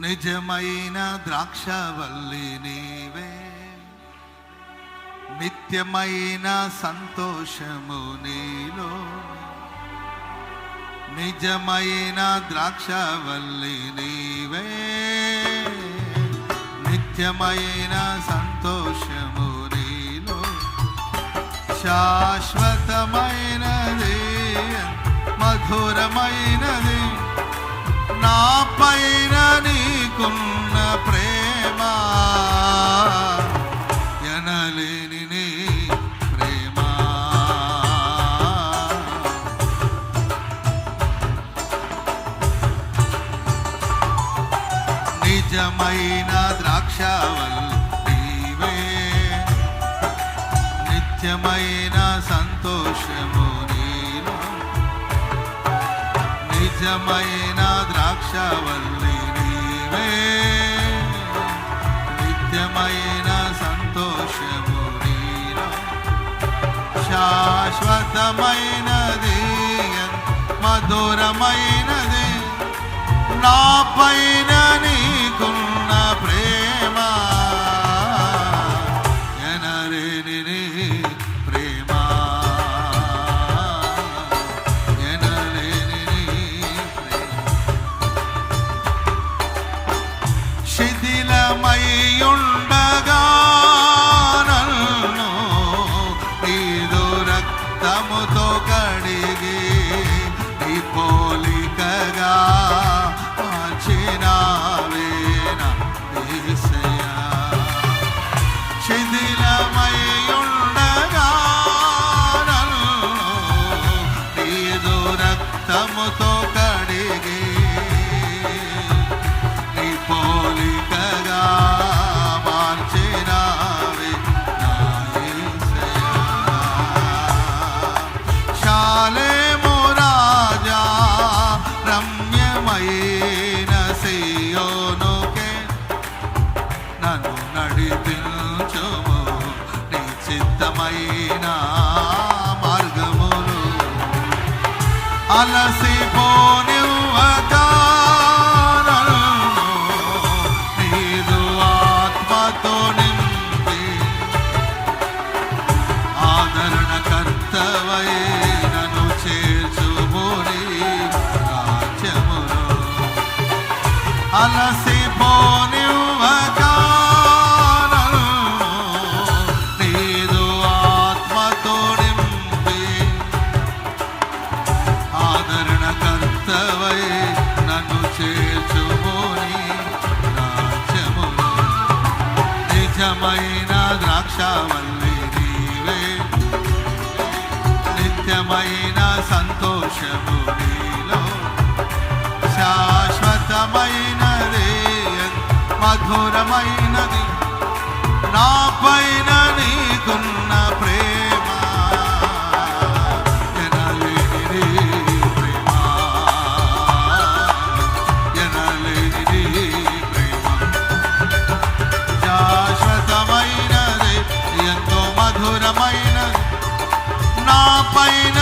నిజమైన ద్రాక్షవల్లి నీవే. నిత్యమైన సంతోషము నీలో. నిజమైన ద్రాక్షవల్లి నీవే. నిత్యమైన సంతోషము నీలో. శాశ్వతమైనది మధురమైనది. నా పైన నీకున్న ప్రేమ ఎనలేని నీ ప్రేమ. నిజమైన ద్రాక్షవల్ నీవే. నిత్యమైన సంతోషము నీలో నిజమైన ద్రాక్షవల్లి పైన సంతోషము శాశ్వతమైనది మధురమైనది నా పైన నీ శిథిలమయ్యుండగా నన్ను నీదు రక్తముతో కడిగి నీ పోలికగా మార్చినావేనా శిథిలమయ్యుండగా నన్ను నీదు రక్తముతో నన్ను నడిపించుము. నీ చిత్తమైన మార్గములు అలసిపోనివ్వక నన్ను నీదు ఆత్మతో నింపి ఆదరణ కర్తవై నన్ను చేర్చుముని నిత్యమైన ద్రాక్షవల్లి నీవే నిత్యమైన సంతోషము నీలో. శాశ్వతమైనది మధురమైన నా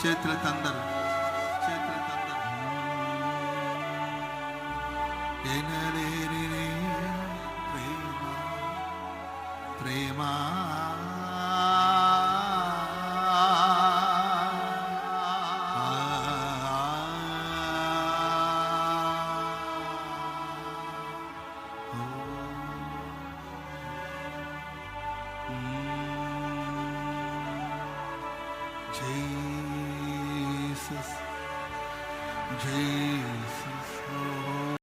చేతులతందరూ చేతులతందరూ ఎనలేని ప్రేమ ప్రేమ. Jesus, Jesus, Jesus.